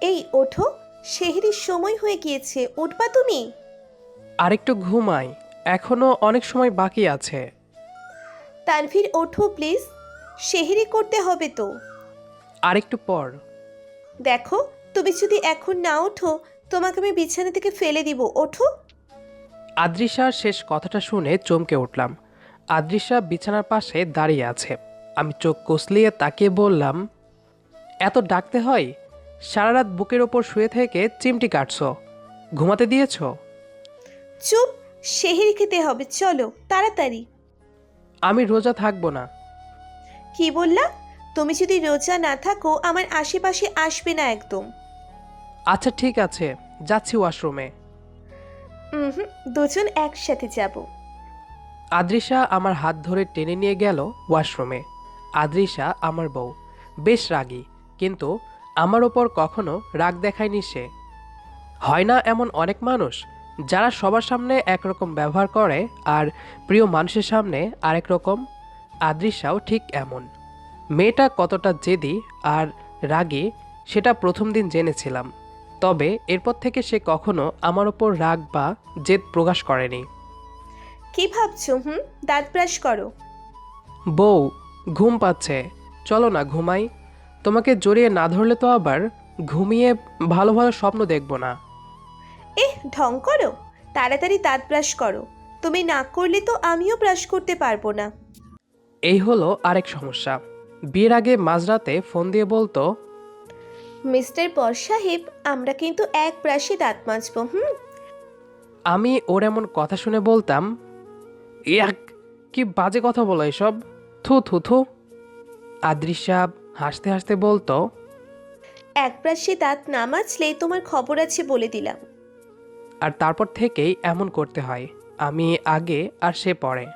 এই ওঠো। সেহেরির সময় হয়ে গিয়েছে। উঠবা তুমি? আরেকটু ঘুমাই। এখনও অনেক সময় বাকি আছে। তানভীর ওঠো প্লিজ। সেহেরি করতে হবে তো। আরেকটু পর। দেখো তুমি যদি এখন না ওঠো তোমাকে আমি বিছানা থেকে ফেলে দিব। ওঠো। আদ্রিসার শেষ কথাটা শুনে চমকে উঠলাম। আদ্রিসা বিছানার পাশে দাঁড়িয়ে আছে। আমি চোখ কষলিয়ে তাকে বললাম এত ডাকতে হয়? সারা রাত বুকের ওপর শুয়ে থেকে চিমটি কাটছো। ঘুমাতে দিয়েছ? চুপ সেহেরি খেতে হবে চলো তাড়াতাড়ি। আমি রোজা থাকব না। কি বললা? তুমি যদি রোজা না থাকো আমার আশেপাশে আসবে না একদম। আচ্ছা ঠিক আছে যাচ্ছি ওয়াশরুমে। হুম দুজন একসাথে যাব। আদ্রিশা আমার হাত ধরে টেনে নিয়ে গেল ওয়াশরুমে। আদ্রিশা আমার বউ। বেশ রাগী কিন্তু আমার ওপর কখনো রাগ দেখায়নি সে। হয় না এমন অনেক মানুষ যারা সবার সামনে একরকম ব্যবহার করে আর প্রিয় মানুষের সামনে আরেক রকম। আদ্রিসাও ঠিক এমন। মেয়েটা কতটা জেদি আর রাগী সেটা প্রথম দিন জেনেছিলাম। তবে এরপর থেকে সে কখনো আমার ওপর রাগ বা জেদ প্রকাশ করেনি। কি ভাবছ হুম? দাঁত ব্রাশ করো। বউ ঘুম পাচ্ছে। চলো না ঘুমাই। তোমাকে জড়িয়ে না ধরলে তো আবার ঘুমিয়ে ভালো ভালো স্বপ্ন দেখব না। এহ ঢং করো। তাড়াতাড়ি দাঁত ব্রাশ করো। তুমি না করলে তো আমিও ব্রাশ করতে পারব না। এই হলো আরেক সমস্যা। বিয়ের আগে মাঝরাতে ফোন দিয়ে বলতো মিস্টার পর সাহেব আমরা কিন্তু এক ব্রাশে দাঁত মাজবো হুম? আমি ওর এমন কথা শুনে বলতাম ইয়াক কি বাজে কথা বলো এসব। থু থু থু। আদৃশ্যা হাসতে হাসতে বলতো এক ব্রাশে দাঁত না মাজলে তোমার খবর আছে বলে দিলাম। আর তারপর থেকেই এমন করতে হয় আমি আগে আর সে পরে।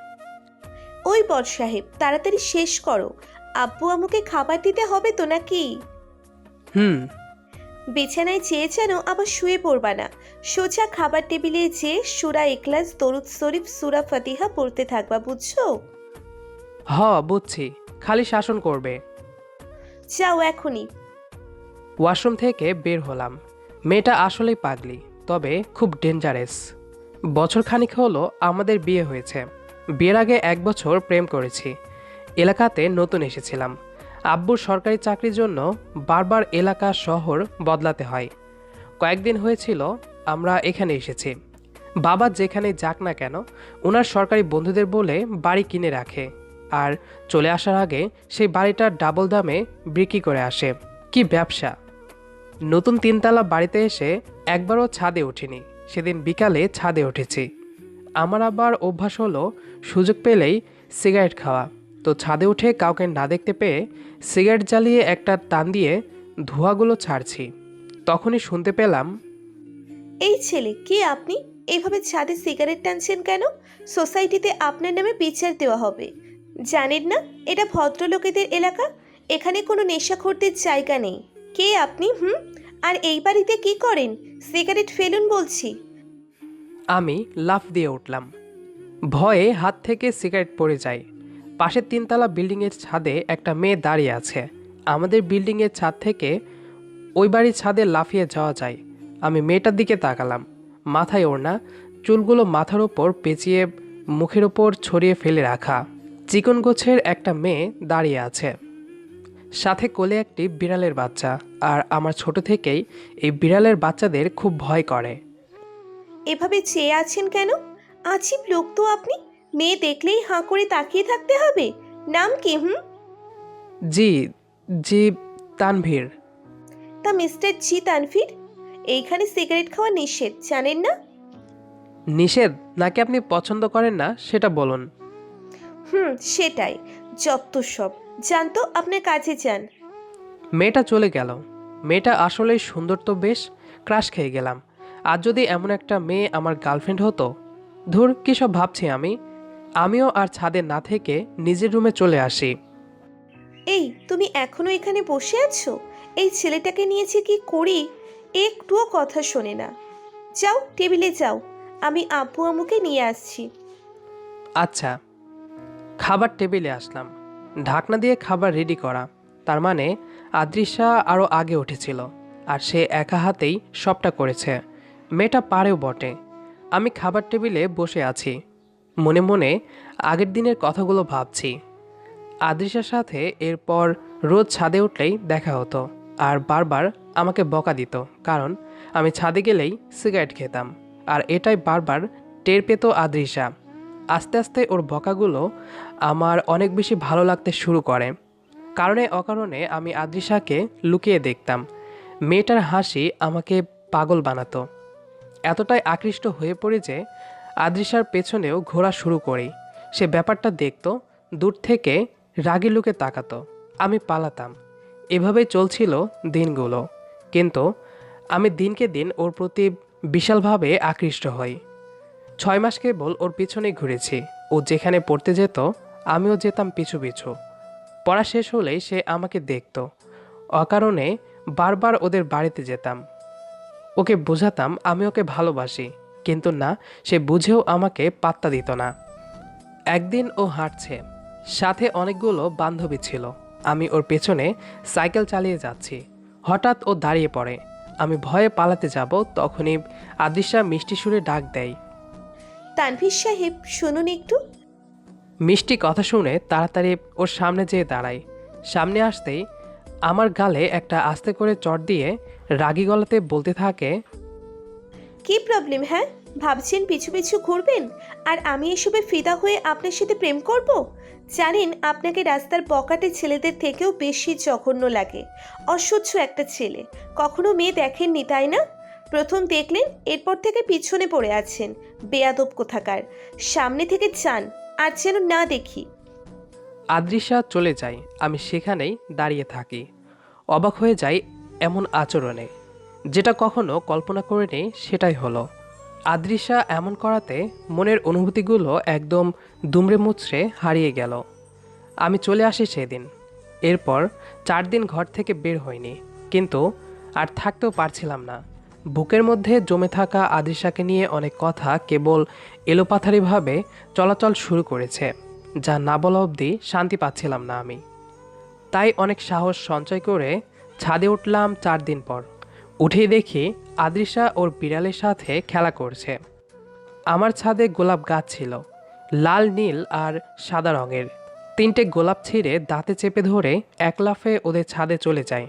ওই বর সাহেব তাড়াতাড়ি শেষ করো। আব্বু আমাকে খাবার দিতে হবে তো নাকি? হুম। বিছানায় চেয়ে যেন আবার শুয়ে পড়বা না। সোজা খাবার টেবিলে যে সুরা এক্লাস দরুদ শরীফ সুরা ফাতিহা পড়তে থাকবা বুঝছ? হ বুঝছি। খালি শাসন করবে। যাও এখনই। ওয়াশরুম থেকে বের হলাম। মেয়েটা আসলেই পাগলি, তবে খুব ডেঞ্জারাস বছর খানিক হলো আমাদের বিয়ে হয়েছে। বিয়ের আগে এক বছর প্রেম করেছি। এলাকাতে নতুন এসেছিলাম। আব্বুর সরকারি চাকরির জন্য বারবার এলাকা, শহর বদলাতে হয়। কয়েকদিন হয়েছিল, আমরা এখানে এসেছি। বাবা যেখানে যাক না কেন, ওনার সরকারি বন্ধুদের বলে বাড়ি কিনে রাখে। আর চলে আসার আগে সেই বাড়িটা ডাবল দামে বিক্রি করে আসে। কি ব্যবসা? নতুন তিনতলা বাড়িতে এসে একবারও ছাদে উঠিনি। সেদিন বিকালে ছাদে উঠেছি। আমার আবার অভ্যাস হলো সুযোগ পেলেই সিগারেট খাওয়া। তো ছাদে উঠে কাউকে না দেখতে পেয়ে সিগারেট জ্বালিয়ে একটা টান দিয়ে ধোঁয়াগুলো ছাড়ছি। তখনই শুনতে পেলাম, এই ছেলে, কে আপনি? এইভাবে ছাদে সিগারেট টানছেন কেন? সোসাইটিতে আপনার নামে বিচার দেওয়া হবে। জানেন না? এটা ভদ্রলোকেদের এলাকা। এখানে কোনো নেশাখোরদের জায়গা নেই। কে আপনি, হুম? আর এই বাড়িতে কি করেন? সিগারেট ফেলুন বলছি। আমি লাফ দিয়ে উঠলাম। ভয়ে হাত থেকে সিগারেট পড়ে যায়। পাশের তিনতলা বিল্ডিংয়ের ছাদে একটা মেয়ে দাঁড়িয়ে আছে। আমাদের বিল্ডিংয়ের ছাদ থেকে ওই বাড়ির ছাদে লাফিয়ে যাওয়া যায়। আমি মেয়েটার দিকে তাকালাম। মাথায় ওড়না, চুলগুলো মাথার ওপর পেঁচিয়ে, মুখের ওপর ছড়িয়ে ফেলে রাখা। চিকন গোছের একটা মেয়ে দাঁড়িয়ে আছে। সাথে কোলে একটি বিড়ালের বাচ্চা আর আমার ছোট থেকেই এই বিড়ালের বাচ্চাদের খুব ভয় করে। এভাবে চেয়ে আছেন কেন? আছিপ লোক তো আপনি। মেয়ে দেখলেই হাঁ করে তাকিয়ে থাকতে হবে। নাম কি হুম? জি জি তানভীর। তা মিস্টার জি তানভীর? এইখানে সিগারেট খাওয়া নিষেধ জানেন না? নিষেধ? নাকি আপনি পছন্দ করেন না? সেটা বলুন। হুম সেটাই। যত সব। জানতো আপনার কাছে যান। মেয়েটা চলে গেল। মেয়েটা আসলেই সুন্দর তো বেশ ক্রাশ খেয়ে গেলাম। আর যদি এমন একটা মেয়ে আমার গার্লফ্রেন্ড হতো? ধুর কী সব ভাবছি আমি? আমিও আর ছাদে না থেকে নিজের রুমে চলে আসি। এই তুমি এখনও এখানে বসে আছো? এই ছেলেটাকে নিয়েছে কি করি একটুও কথা শোনে না। যাও টেবিলে যাও। আমি আব্বু আমুকে নিয়ে আসছি। আচ্ছা। খাবার টেবিলে আসলাম। ঢাকনা দিয়ে খাবার রেডি করা। তার মানে আদৃশা আরও আগে উঠেছিল, আর সে একা হাতেই সবটা করেছে। মেয়েটা পারেও বটে। আমি খাবার টেবিলে বসে আছি। মনে মনে আগের দিনের কথাগুলো ভাবছি। আদৃশের সাথে এরপর রোজ ছাদে উঠলেই দেখা হতো, আর বারবার আমাকে বকা দিত, কারণ আমি ছাদে গেলেই সিগারেট খেতাম। আর এটাই বারবার টের পেত আদৃশা আস্তে আস্তে ওর বকাগুলো আমার অনেক বেশি ভালো লাগতে শুরু করে। কারণে অকারণে আমি আদৃশাকে লুকিয়ে দেখতাম। মেয়েটার হাসি আমাকে পাগল বানাতো। এতটাই আকৃষ্ট হয়ে পড়ে যে আদৃশার পেছনেও ঘোরা শুরু করি। সে ব্যাপারটা দেখতো, দূর থেকে রাগি লুকে তাকাতো। আমি পালাতাম। এভাবেই চলছিল দিনগুলো। কিন্তু আমি দিনকে দিন ওর প্রতি বিশালভাবে আকৃষ্ট হই। ছয় মাস কেবল ওর পিছনে ঘুরেছি। ও যেখানে পড়তে যেত, আমিও যেতাম পিছু পিছু। পড়া শেষ হলেই সে আমাকে দেখতো। অকারণে বারবার ওদের বাড়িতে যেতাম। ওকে বোঝাতাম আমি ওকে ভালোবাসি, কিন্তু না, সে বুঝেও আমাকে পাত্তা দিত না। একদিন ও হাঁটছে। সাথে অনেকগুলো বান্ধবী ছিল। আমি ওর পেছনে সাইকেল চালিয়ে যাচ্ছি। হঠাৎ ও দাঁড়িয়ে পড়ে। আমি ভয়ে পালাতে যাব, তখনই আদিশা মিষ্টি সুরে ডাক দেয়। তানভীর সাহেব শুনুন একটু। মিষ্টি কথা শুনে তাড়াতাড়ি ওর সামনে যেয়ে দাঁড়াই সামনে আসতেই আমার গালে একটা আস্তে করে চট দিয়ে রাগী গলাতে বলতে থাকে কি প্রবলেম হ্যাঁ? ভাবছেন পিছু পিছু ঘুরবেন? আর আমি এসবে ফিদা হয়ে আপনার সাথে প্রেম করব? জানেন আপনাকে রাস্তার পকাটে ছেলেদের থেকেও বেশি জঘন্য লাগে। অসহ্য একটা ছেলে। কখনো মেয়ে দেখেননি তাই না? প্রথম দেখলেন, এরপর থেকে পিছনে পড়ে আছেন। বেয়াদব কোথাকার। সামনে থেকে চান, আর যেন না দেখি। আদৃশা চলে যায়, আমি সেখানেই দাঁড়িয়ে থাকি। অবাক হয়ে যাই এমন আচরণে। যেটা কখনো কল্পনা করিনি সেটাই হলো। আদৃশা এমন করাতে মনের অনুভূতিগুলো একদম দুমড়ে মুচড়ে হারিয়ে গেল। আমি চলে আসি সেদিন। এরপর চার দিন ঘর থেকে বের হইনি। কিন্তু আর থাকতেও পারছিলাম না। বুকের মধ্যে জমে থাকা আদৃশাকে নিয়ে অনেক কথা কেবল এলোপাথারিভাবে চলাচল শুরু করেছে, যা না বলা অবধি শান্তি পাচ্ছিলাম না আমি। তাই অনেক সাহস সঞ্চয় করে ছাদে উঠলাম চার দিন পর। উঠেই দেখি আদৃশা ওর বিড়ালের সাথে খেলা করছে। আমার ছাদে গোলাপ গাছ ছিল, লাল, নীল আর সাদা রঙের। তিনটে গোলাপ ছিঁড়ে দাঁতে চেপে ধরে এক লাফে ওদের ছাদে চলে যায়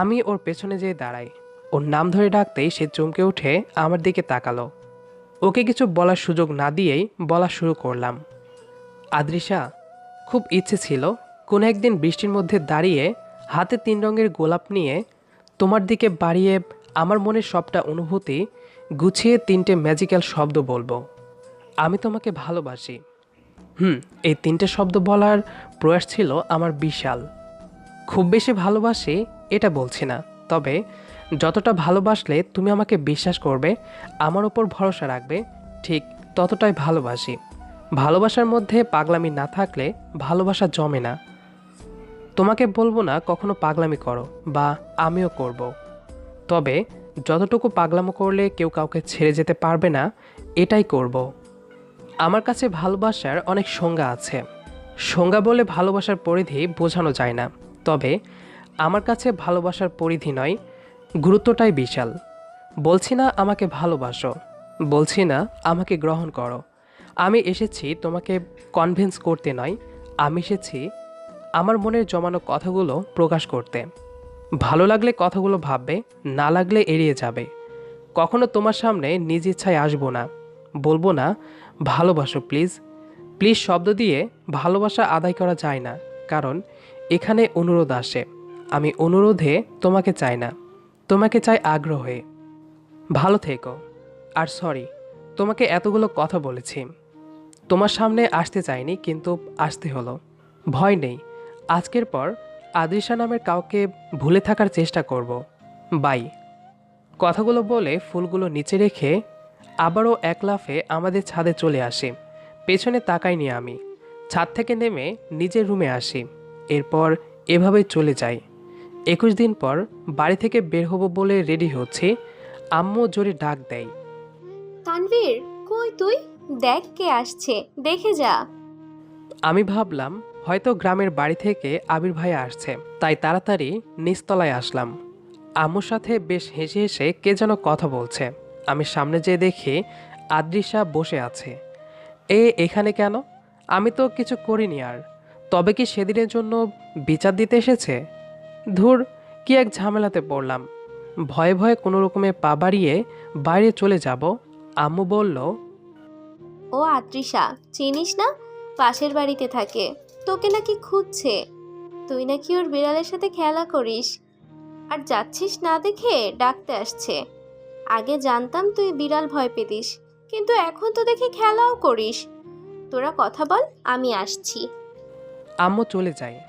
আমি ওর পেছনে যেয়ে দাঁড়াই। ওর নাম ধরে ডাকতেই সে চমকে উঠে আমার দিকে তাকালো। ওকে কিছু বলার সুযোগ না দিয়েই বলা শুরু করলাম। আদৃশা খুব ইচ্ছে ছিল কোনো একদিন বৃষ্টির মধ্যে দাঁড়িয়ে হাতে তিন রঙের গোলাপ নিয়ে তোমার দিকে বাড়িয়ে আমার মনের সবটা অনুভূতি গুছিয়ে তিনটে ম্যাজিক্যাল শব্দ বলব। আমি তোমাকে ভালোবাসি। হুম, এই তিনটে শব্দ বলার প্রয়াস ছিল আমার বিশাল। খুব বেশি ভালোবাসি এটা বলছি না, তবে যতটা ভালোবাসলে তুমি আমাকে বিশ্বাস করবে, আমার ওপর ভরসা রাখবে, ঠিক ততটাই ভালোবাসি ভালোবাসার মধ্যে পাগলামি না থাকলে ভালোবাসা জমে না তোমাকে বলব না কখনো পাগলামি করো বা আমিও করব। তবে যতটুকু পাগলামো করলে কেউ কাউকে ছেড়ে যেতে পারবে না, এটাই করব। আমার কাছে ভালোবাসার অনেক সংজ্ঞা আছে সংজ্ঞা বলে ভালোবাসার পরিধি বোঝানো যায় না তবে আমার কাছে ভালোবাসার পরিধি নয় গুরুত্বটাই বিশাল। বলছি না আমাকে ভালোবাসো, বলছি না আমাকে গ্রহণ করো। আমি এসেছি তোমাকে কনভিন্স করতে নয়, আমি এসেছি আমার মনের জমানো কথাগুলো প্রকাশ করতে। ভালো লাগলে কথাগুলো ভাববে, না লাগলে এড়িয়ে যাবে। কখনো তোমার সামনে নিজ ইচ্ছায় আসব না। বলব না, ভালোবাসো প্লিজ প্লিজ শব্দ দিয়ে ভালোবাসা আদায় করা যায় না, কারণ এখানে অনুরোধ আসে। আমি অনুরোধে তোমাকে চাই না। তোমাকে চাই আগ্রহে। ভালো থেকো। আর সরি, তোমাকে এতগুলো কথা বলেছি। তোমার সামনে আসতে চাইনি, কিন্তু আসতে হলো। ভয় নেই। আজকের পর আদৃশা নামের কাউকে ভুলে থাকার চেষ্টা করব। বাই। কথাগুলো বলে ফুলগুলো নিচে রেখে আবারও এক লাফে আমাদের ছাদে চলে আসি। পেছনে তাকাইনি আমি। ছাদ থেকে নেমে নিজের রুমে আসি। এরপর এভাবে চলে যাই। একুশ দিন পর বাড়ি থেকে বের হব বলে রেডি হচ্ছি। আম্মু জোরে ডাক দেয়। তানভীর কই তুই? দেখ কে আসছে দেখে যা। আমি ভাবলাম হয়তো গ্রামের বাড়ি থেকে আবির ভাই আসছে তাই তাড়াতাড়ি নিচতলায় আসলাম। আম্মুর সাথে বেশ হেসে হেসে কে যেন কথা বলছে। আমি সামনে যেয়ে দেখি আদ্রিসা বসে আছে। এ এখানে কেন? আমি তো কিছু করিনি আর। তবে কি সেদিনের জন্য বিচার দিতে এসেছে? ধুর কি এক ঝামেলাতে পড়লাম। ভয়ে ভয়ে কোনো রকমে পা বাড়িয়ে বাইরে চলে যাব আম্মু বলল ও আদ্রিসা চিনিস না? পাশের বাড়িতে থাকে। তোকে নাকি খুঁজছে। তুই নাকি ওর বিড়ালের সাথে খেলা করিস। আর যাচ্ছিস না দেখে ডাকতে আসছে। আগে জানতাম তুই বিড়াল ভয় পেতিস কিন্তু এখন তো দেখি খেলাও করিস। তোরা কথা বল আমি আসছি। আম্মু চলে যায়।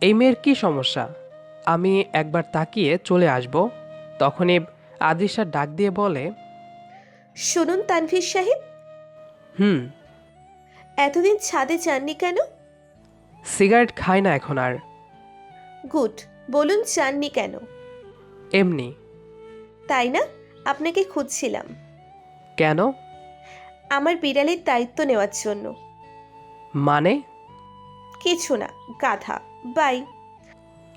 এই মেয়ের কি সমস্যা? আমি একবার তাকিয়ে চলে আসব। তখনই আদ্রিসা ডাক দিয়ে বলে শুনুন তানভীর সাহেব। হুম। এতদিন ছাদে চাননি কেন? সিগারেট খাই না এখন আর। গুড বলুন চাননি কেন? এমনি। তাই না? আপনাকে খুঁজছিলাম। কেন? আমার বিড়ালের দায়িত্ব নেওয়ার জন্য। মানে? কিছু না গাধা। বাই।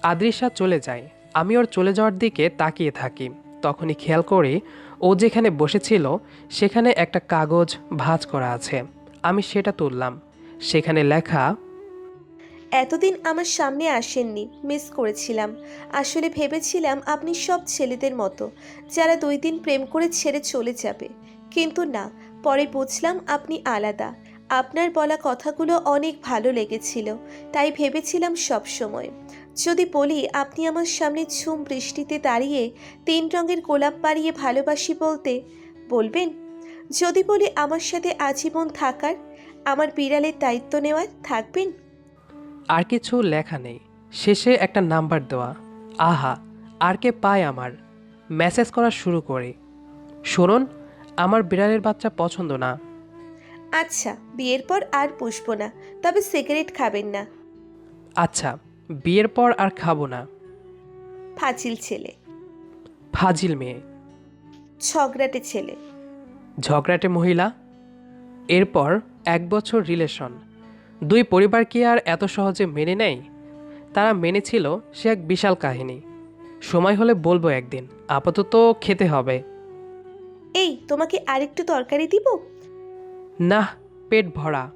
আদ্রিসা চলে যায়। আমি ওর চলে যাওয়ার দিকে তাকিয়ে থাকি। তখনই খেয়াল করি ও যেখানে বসেছিল, সেখানে একটা কাগজ ভাঁজ করা আছে। আমি সেটা তুললাম। সেখানে লেখা, এতদিন আমার সামনে আসেননি, মিস করেছিলাম। আসলে ভেবেছিলাম আপনি সব ছেলেদের মতো, যারা দুই দিন প্রেম করে ছেড়ে চলে যাবে। কিন্তু না, পরে বুঝলাম আপনি আলাদা। আপনার বলা কথাগুলো অনেক ভালো লেগেছিল, তাই ভেবেছিলাম সব সময় যদি বলি আপনি আমার সামনে ঝুম বৃষ্টিতে দাঁড়িয়ে তিন রঙের গোলাপ বাড়িয়ে ভালোবাসি বলতে বলবেন? যদি বলি আমার সাথে আজীবন থাকার আমার বিড়ালের দায়িত্ব নেওয়ার থাকবেন? আর কিছু লেখা নেই। শেষে একটা নাম্বার দেওয়া। আহা আর কে পায় আমার? মেসেজ করা শুরু করে। শুনুন আমার বিড়ালের বাচ্চা পছন্দ না। আচ্ছা বিয়ের পর আর পুষবো না তবে সিগারেট খাবেন না। আচ্ছা বিয়ের পর আর খাব না। ফাজিল ছেলে। ফাজিল মেয়ে। ঝগড়াটে ছেলে। ঝগড়াটে মহিলা। এরপর এক বছর রিলেশন। দুই পরিবার কি আর এত সহজে মেনে নেয়? তারা মেনেছিল সে এক বিশাল কাহিনী। সময় হলে বলব একদিন আপাতত খেতে হবে। এই তোমাকে আরেকটু তরকারি দিব? না পেট ভরা।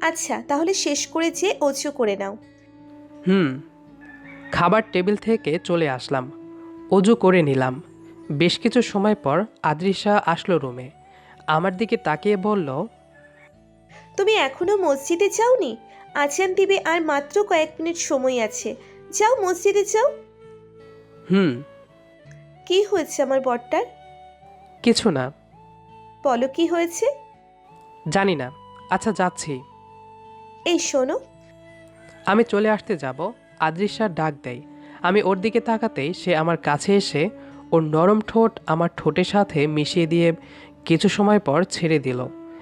আচ্ছা তাহলে শেষ করে যে অজু করে নাও। হুম খাবার টেবিল থেকে চলে আসলাম। অজু করে নিলাম। বেশ কিছু সময় পর আদ্রিসা আসলো রুমে। আমার দিকে তাকিয়ে বলল তুমি এখনও মসজিদে যাওনি? আজান দিবে আর মাত্র কয়েক মিনিট সময় আছে। যাও মসজিদে যাও। হুম। কি হয়েছে আমার বরটার? কিছু না। বলো কি হয়েছে? জানি না। আচ্ছা যাচ্ছি। এই শোনো আমি চলে আসতে যাব আদ্রিসা ডাক দেয়। আমি ওর দিকে তাকাতেই সে আমার কাছে এসে ওর নরম ঠোঁট আমার ঠোঁটের সাথে মিশিয়ে দিয়ে কিছু সময় পর ছেড়ে দিল।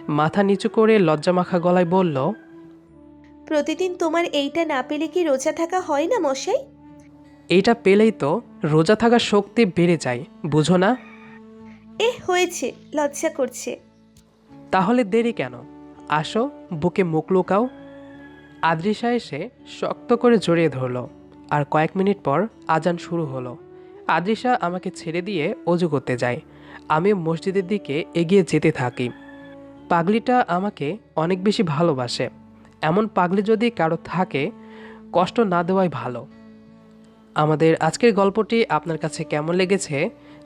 মাথা নিচু করে লজ্জামাখা গলায় বলল প্রতিদিন তোমার এইটা না পেলে কি রোজা থাকা হয় না মশাই? এইটা পেলেই তো রোজা থাকার শক্তি বেড়ে যায় বুঝো না? এ হয়েছে লজ্জা করছে। তাহলে দেরি কেন? আসো বুকে মুখ লুকাও। আদ্রিসা এসে শক্ত করে জড়িয়ে ধরলো, আর কয়েক মিনিট পর আজান শুরু হলো। আদ্রিসা আমাকে ছেড়ে দিয়ে অজু করতে যায়। আমি মসজিদের দিকে এগিয়ে যেতে থাকি। পাগলিটা আমাকে অনেক বেশি ভালোবাসে। এমন পাগলি যদি কারও থাকে, কষ্ট না দেওয়াই ভালো। আমাদের আজকের গল্পটি আপনার কাছে কেমন লেগেছে,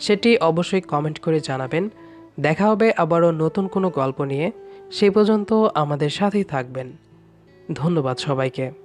সেটি অবশ্যই কমেন্ট করে জানাবেন। দেখা হবে আবারও নতুন কোনো গল্প নিয়ে। সেই পর্যন্ত আমাদের সাথেই থাকবেন। ধন্যবাদ সবাইকে।